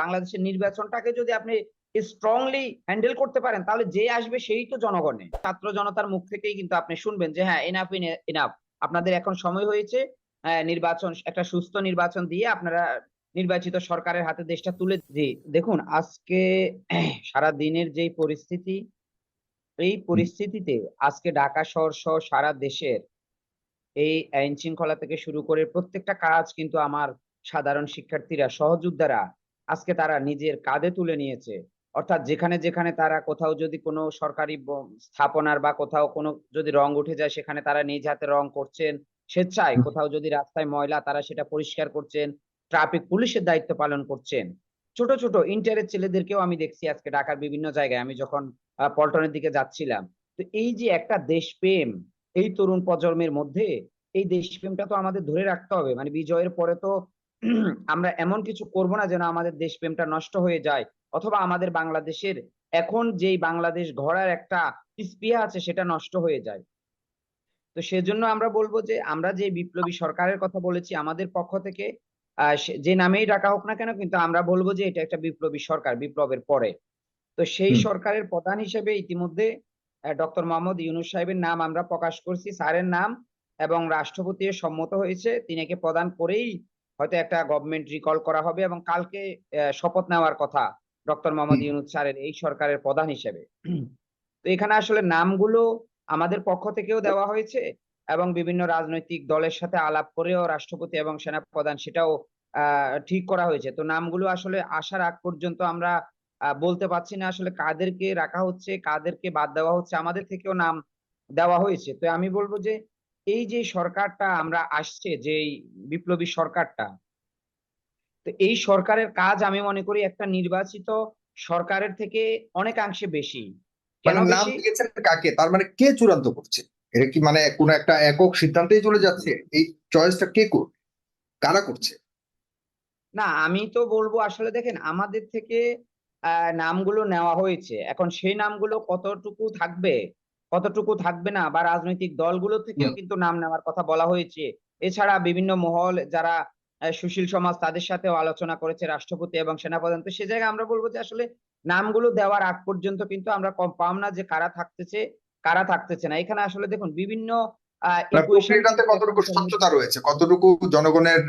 বাংলাদেশের নির্বাচনটাকে যদি আপনি স্ট্রংলি হ্যান্ডেল করতে পারেন, তাহলে যে আসবে সেই তো জনগণের। ছাত্র জনতার মুখ থেকেই কিন্তু আপনি শুনবেন যে হ্যাঁ এনাফ এনাফ আপনাদের এখন সময় হয়েছে নির্বাচন, একটা সুস্থ নির্বাচন দিয়ে আপনারা নির্বাচিত সরকারের হাতে দেশটা তুলে জি দেখুন, আজকে সারা দিনের যেই পরিস্থিতি, এই পরিস্থিতিতে আজকে ঢাকা শহর সহ সারা দেশের এই আইন শৃঙ্খলা থেকে শুরু করে প্রত্যেকটা কাজ কিন্তু আমার সাধারণ শিক্ষার্থীরা, সহযোদ্ধারা আজকে তারা নিজের কাঁধে তুলে নিয়েছে। অর্থাৎ যেখানে যেখানে তারা কোথাও যদি কোনো সরকারি স্থাপনার বা কোথাও কোনো যদি রং উঠে যায় সেখানে তারা নিজ হাতে রং করছেন স্বেচ্ছায়। কোথাও যদি রাস্তায় ময়লা তারা সেটা পরিষ্কার করছেন ট্রাফিক পুলিশের দায়িত্ব পালন করছেন। ছোট ছোট ইন্টারের ছেলেদেরকেও আমি দেখছি আজকে ঢাকার বিভিন্ন জায়গায় আমি যখন পল্টনের দিকে যাচ্ছিলাম। তো এই যে একটা দেশপ্রেম এই তরুণ প্রজন্মের মধ্যে এই দেশপ্রেমটা তো আমাদের ধরে রাখতে হবে। মানে বিজয়ের পরে তো আমরা এমন কিছু করব না যেন আমাদের দেশপ্রেমটা নষ্ট হয়ে যায় অথবা আমাদের বাংলাদেশের এখন যেই বাংলাদেশ গড়ার একটা স্পৃহা আছে সেটা নষ্ট হয়ে যায়। তো সেজন্য আমরা বলব যে আমরা যে বিপ্লবী সরকারের কথা বলেছি আমাদের পক্ষ থেকে যে নামেই ডাকা হোক না কেন কিন্তু আমরা বলব যে এটা একটা বিপ্লবী সরকার বিপ্লবের পরে। তো সেই সরকারের প্রধান হিসেবে ইতিমধ্যে ডক্টর মোহাম্মদ ইউনুস সাহেবের নাম আমরা প্রকাশ করছি স্যারের নাম এবং রাষ্ট্রপতি সম্মত হয়েছে। তিনাকে প্রদান করেই হয়তো একটা গভর্নমেন্ট রিকল করা হবে এবং কালকে শপথ নেওয়ার কথা ডক্টর মোহাম্মদ হুম। ইউনূস স্যারের এই সরকারের প্রধান হিসেবে। তো এখানে আসলে নামগুলো আমাদের পক্ষ থেকেও দেওয়া হয়েছে এবং বিভিন্ন রাজনৈতিক দলের সাথে আলাপ করেও রাষ্ট্রপতি এবং সেনাপ্রধান সেটাও আহ ঠিক করা হয়েছে। তো নামগুলো আসলে আসার আগ পর্যন্ত আমরা বলতে পারছি না আসলে কাদেরকে রাখা হচ্ছে কাদেরকে বাদ দেওয়া হচ্ছে। আমাদের থেকেও নাম দেওয়া হয়েছে। তো আমি বলব যে এই যে সরকারটা আমরা আসছে যে বিপ্লবী সরকারটা তো এই সরকারের কাজ আমি মনে করি একটা নির্বাচিত সরকারের থেকে অনেকাংশে বেশি। মানে নাম দিয়েছেন কাকে? তার মানে কে চূড়ান্ত করছে? এটা কি মানে কোনো একটা একক সিদ্ধান্তেই চলে যাচ্ছে? এই চয়েসটা কে করবে কারা করছে? না আমি তো বলব আসলে দেখেন আমাদের থেকে আহ, নামগুলো নেওয়া হয়েছে। এখন সেই নামগুলো কতটুকু থাকবে? কতটুকু থাকবে না বা রাজনৈতিক দলগুলো থেকেও কিন্তু নাম নেওয়ার কথা বলা হয়েছে। এছাড়া বিভিন্ন মহল যারা সুশীল সমাজ তাদের সাথেও আলোচনা করেছে রাষ্ট্রপতি এবং সেনাপ্রধান। তো সে জায়গায় আমরা বলব যে আসলে নামগুলো দেওয়ার আগ পর্যন্ত কিন্তু আমরা কম পাম না যে কারা থাকতেছে কারা থাকতেছে না। এখানে আসলে দেখুন বিভিন্ন কতটুকু স্বচ্ছতা রয়েছে? কতটুকু জনগণের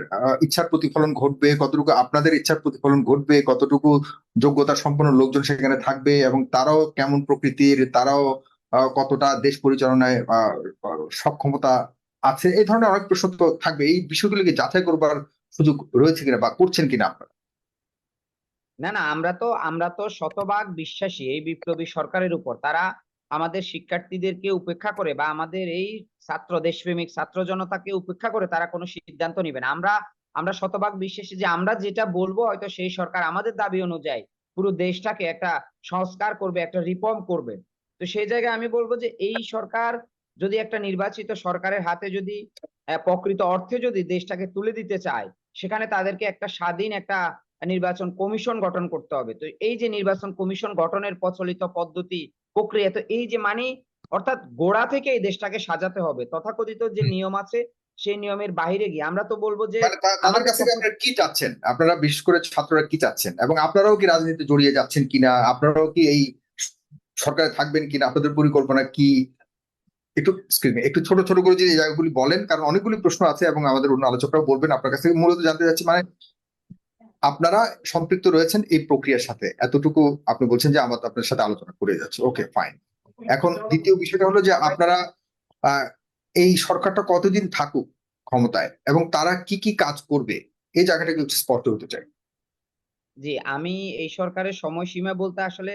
ইচ্ছার প্রতিফলন ঘটবে? কতটুকু আপনাদের ইচ্ছার প্রতিফলন ঘটবে? কতটুকু যোগ্যতা সম্পন্ন লোকজন সেখানে থাকবে? এবং তারাও কেমন প্রকৃতির? তারাও কতটা দেশ পরিচালনায় সক্ষমতা আছে, এই ধরনের অনেক প্রশ্ন তো থাকবে। এই বিষয়গুলিকে যাচাই করবার সুযোগ রয়েছে কিনা বা করছেন কিনা আপনারা? না না, আমরা তো আমরা তো শতভাগ বিশ্বাসী এই বিপ্লবী সরকারের উপর। তারা আমাদের শিক্ষার্থীদেরকে উপেক্ষা করে বা আমাদের এই ছাত্র, দেশপ্রেমিক ছাত্র জনতাকে উপেক্ষা করে তারা কোনো সিদ্ধান্ত নিবে না। আমরা আমরা শতভাগ বিশ্বাসী যে আমরা যেটা বলব হয়তো সেই সরকার আমাদের দাবি অনুযায়ী পুরো দেশটাকে একটা সংস্কার করবে, একটা রিফর্ম করবে। তো সেই জায়গায় আমি বলব যে এই সরকার যদি একটা নির্বাচিত সরকারের হাতে যদি প্রকৃত অর্থে যদি দেশটাকে তুলে দিতে চায় সেখানে তাদেরকে একটা স্বাধীন একটা নির্বাচন কমিশন গঠন করতে হবে। তো এই যে নির্বাচন কমিশন গঠনের প্রচলিত পদ্ধতি প্রক্রিয়া তো এই যে মানে অর্থাৎ গোড়া থেকে এই দেশটাকে সাজাতে হবে। তথাকথিত যে নিয়ম আছে সেই নিয়মের বাইরে গিয়ে আমরা তো বলব যে মানে তাদের কাছ আপনারা কি চাচ্ছেন? আপনারা বিশেষ করে ছাত্ররা কি চাচ্ছেন? এবং আপনারাও কি রাজনীতিতে জড়িয়ে যাচ্ছেন কিনা? আপনারাও কি এই সরকারে থাকবেন কিনা, আপনাদের পরিকল্পনা কি? একটু স্ক্রিনে একটু ছোট ছোট করে যদি জায়গাগুলি বলেন, কারণ অনেকগুলি প্রশ্ন আছে এবং আমাদের অন্য আলোচকরাও বলবেন। আপনার কাছ থেকে মূলত জানতে চাচ্ছি মানে আপনারা সম্পৃক্ত রয়েছেন এই প্রক্রিয়ার সাথে। এতটুকু আপনি বলছেন যে আমার আপনার সাথে আলোচনা করে যাচ্ছে। ওকে ফাইন এখন দ্বিতীয় বিষয়টা হলো যে আপনারা এই সরকারটা কতদিন থাকুক ক্ষমতায় এবং তারা কি কি কাজ করবে? এই জায়গাটা একটু স্পষ্ট হতে চাই। জি, আমি এই সরকারের সময়সীমা বলতে আসলে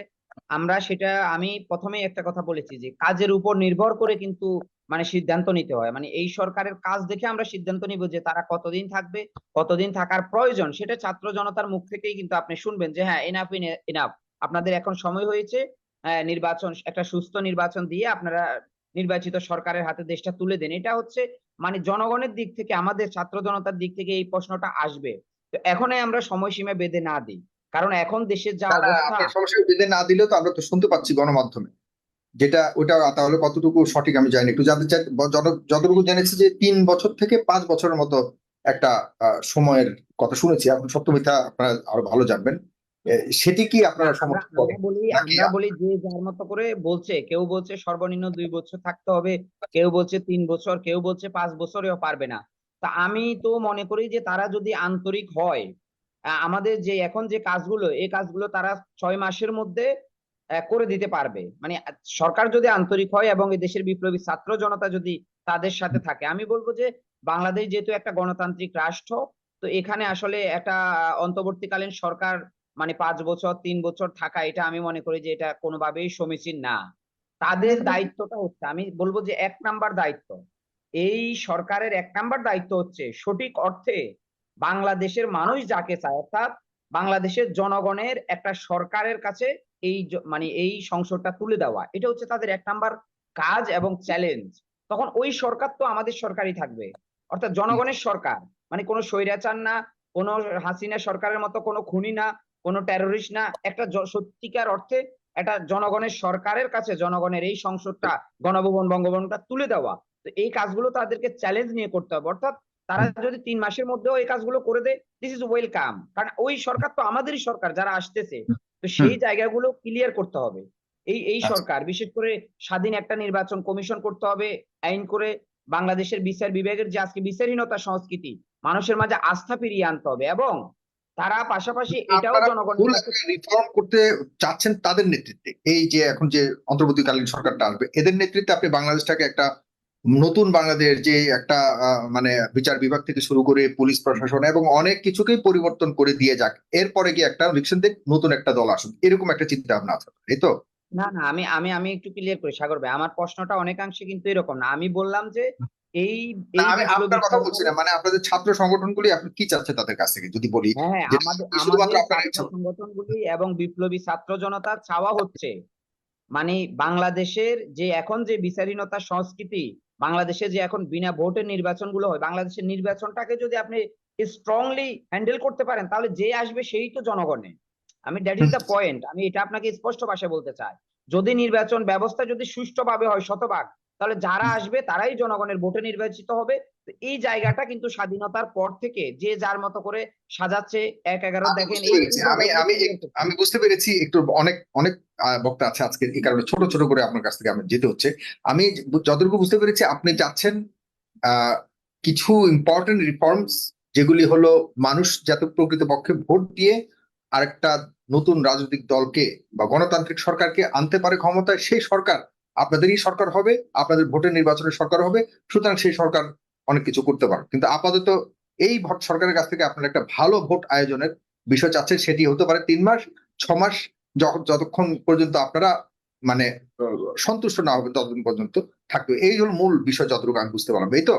আমরা সেটা আমি প্রথমেই একটা কথা বলেছি যে কাজের উপর নির্ভর করে কিন্তু মানে সিদ্ধান্ত নিতে হয়। মানে এই সরকারের কাজ দেখে আমরা সিদ্ধান্ত নিব যে তারা কতদিন থাকবে কতদিন থাকার প্রয়োজন। সেটা ছাত্র জনতার মুখ থেকেই কিন্তু আপনি শুনবেন যে হ্যাঁ এনাফ এনাফ আপনাদের এখন সময় হয়েছে আহ, নির্বাচন একটা সুস্থ নির্বাচন দিয়ে আপনারা নির্বাচিত সরকারের হাতে দেশটা তুলে দেন। এটা হচ্ছে মানে জনগণের দিক থেকে আমাদের ছাত্র জনতার দিক থেকে এই প্রশ্নটা আসবে। তো এখনই আমরা সময়সীমা বেঁধে না দিই। কারণ এখন দেশের যা অবস্থা আপনার সমস্যা বেঁধে না দিলেও তো আমরা তো শুনতে পাচ্ছি গণমাধ্যমে। যেটা ওটা তাহলে কতটুকু সঠিক আমি জানি একটু জানতে চাই যতটুকু জেনেছি যে তিন বছর থেকে পাঁচ বছরের মতো একটা সময়ের কথা শুনেছি। এখন সত্য মিথ্যা আপনারা আরও ভালো জানবেন। সেটি কি আপনারা সমর্থন করেন? বলি আমরা বলি যে যার মতো করে বলছে কেউ বলছে সর্বনিম্ন দুই বছর থাকতে হবে কেউ বলছে তিন বছর কেউ বলছে পাঁচ বছরেও পারবে না। তা আমি তো মনে করি যে তারা যদি আন্তরিক হয় আমাদের যে এখন যে কাজগুলো এই কাজগুলো তারা ছয় মাসের মধ্যে করে দিতে পারবে। মানে সরকার যদি আন্তরিক হয় এবং এই দেশের বিপ্লবী ছাত্র জনতা যদি তাদের সাথে থাকে আমি বলব যে বাংলাদেশ যেহেতু একটা গণতান্ত্রিক রাষ্ট্র তো এখানে আসলে একটা অন্তর্বর্তীকালীন সরকার মানে পাঁচ বছর তিন বছর থাকা এটা আমি মনে করি যে এটা কোনোভাবেই সমীচীন না। তাদের দায়িত্বটা হচ্ছে আমি বলব যে এক নাম্বার দায়িত্ব। এই সরকারের এক নাম্বার দায়িত্ব হচ্ছে সঠিক অর্থে বাংলাদেশের মানুষ যাকে চায়, অর্থাৎ বাংলাদেশের জনগণের একটা সরকারের কাছে এই মানে এই সংসদটা তুলে দেওয়া, এটা হচ্ছে তাদের এক নাম্বার কাজ এবং চ্যালেঞ্জ তখন ওই সরকার তো আমাদের সরকারই থাকবে। অর্থাৎ জনগণের সরকার। মানে কোনো স্বৈরাচার না, কোনো হাসিনা সরকারের মতো কোনো খুনি না, কোনো টেরোরিস্ট না, একটা সত্যিকার অর্থে একটা জনগণের সরকারের কাছে জনগণের এই সংসদটা, গণভবন, বঙ্গভবনটা তুলে দেওয়া। তো এই কাজগুলো তাদেরকে চ্যালেঞ্জ নিয়ে করতে হবে। অর্থাৎ তারা যদি তিন মাসের মধ্যেও এই কাজগুলো করে দেয় দিস ইজ ওয়েলকাম কারণ ওই সরকার তো আমাদেরই সরকার যারা আসতেছে তো সেই জায়গাগুলো ক্লিয়ার করতে হবে। এই এই আচ্ছা। সরকার বিশেষ করে স্বাধীন একটা নির্বাচন কমিশন করতে হবে আইন করে বাংলাদেশের বিচার বিভাগের যে আজকে বিচারহীনতা সংস্কৃতি মানুষের মাঝে আস্থা ফিরিয়ে আনতে হবে এবং তারা পাশাপাশি এটাও কাছে রিফর্ম করতে চাচ্ছেন তাদের নেতৃত্বে এই যে এখন যে অন্তর্বর্তীকালীন সরকারটা আসবে এদের নেতৃত্বে আপনি বাংলাদেশটাকে একটা নতুন বাংলাদেশ যে একটা মানে বিচার বিভাগ থেকে শুরু করে পুলিশ প্রশাসন এবং অনেক কিছুকেই পরিবর্তন করে দিয়ে যাক এরপরে গিয়ে একটা ইলেকশন দিক নতুন একটা দল আসুক এরকম একটা চিন্তা ভাবনা আছে এই তো? না না আমি আমি আমি একটু ক্লিয়ার করি সাগর ভাই আমার প্রশ্নটা অনেকাংশে কিন্তু এরকম না আমি বললাম যে এই আমি আপনার কথা বলছি না মানে আপনাদের ছাত্র সংগঠনগুলি আপনি কি চাচ্ছেন তাদের কাছ থেকে যদি বলি? হ্যাঁ হ্যাঁ আমাদের আমাদের ছাত্র সংগঠনগুলি এবং বিপ্লবী ছাত্র জনতার চাওয়া হচ্ছে মানে বাংলাদেশের যে এখন যে বিচারহীনতা সংস্কৃতি বাংলাদেশে যে এখন বিনা ভোটের নির্বাচনগুলো হয় বাংলাদেশের নির্বাচনটাকে যদি আপনি স্ট্রংলি হ্যান্ডেল করতে পারেন তাহলে যে আসবে সেই তো জনগণে। আমি দ্যাট ইজ দ্য পয়েন্ট আমি এটা আপনাকে স্পষ্ট ভাষায় বলতে চাই। যদি নির্বাচন ব্যবস্থা যদি সুষ্ঠুভাবে হয় শতভাগ তাহলে যারা আসবে তারাই জনগণের ভোটে নির্বাচিত হবে। তো এই জায়গাটা কিন্তু স্বাধীনতার পর থেকে যে যার মতো করে সাজাচ্ছে এক এগারো আমি দেখেন আমি- আমি আমি বুঝতে পেরেছি একটু অনেক অনেক বক্তা আছে আজকে এই কারণে ছোট ছোট করে আপনার কাছ থেকে আমি যেতে হচ্ছে। আমি যতটুকু বুঝতে পেরেছি আপনি চাচ্ছেন আহ, কিছু ইম্পর্টেন্ট রিফর্মস যেগুলি হলো মানুষ যাতে প্রকৃতপক্ষে ভোট দিয়ে আরেকটা নতুন রাজনৈতিক দলকে বা গণতান্ত্রিক সরকারকে আনতে পারে ক্ষমতায় সেই সরকার আপনাদেরই সরকার হবে, আপনাদের ভোটের নির্বাচনের সরকার হবে, সুতরাং সেই সরকার অনেক কিছু করতে পারে কিন্তু আপাতত এই ভোট সরকারের কাছ থেকে আপনারা একটা ভালো ভোট আয়োজনের বিষয় চাচ্ছে সেটি হতে পারে তিন মাস, ছ মাস যতক্ষণ পর্যন্ত আপনারা মানে সন্তুষ্ট না হবে ততদিন পর্যন্ত থাকবে। এই হল মূল বিষয় যতটুকু আমি বুঝতে পারলাম, এই তো?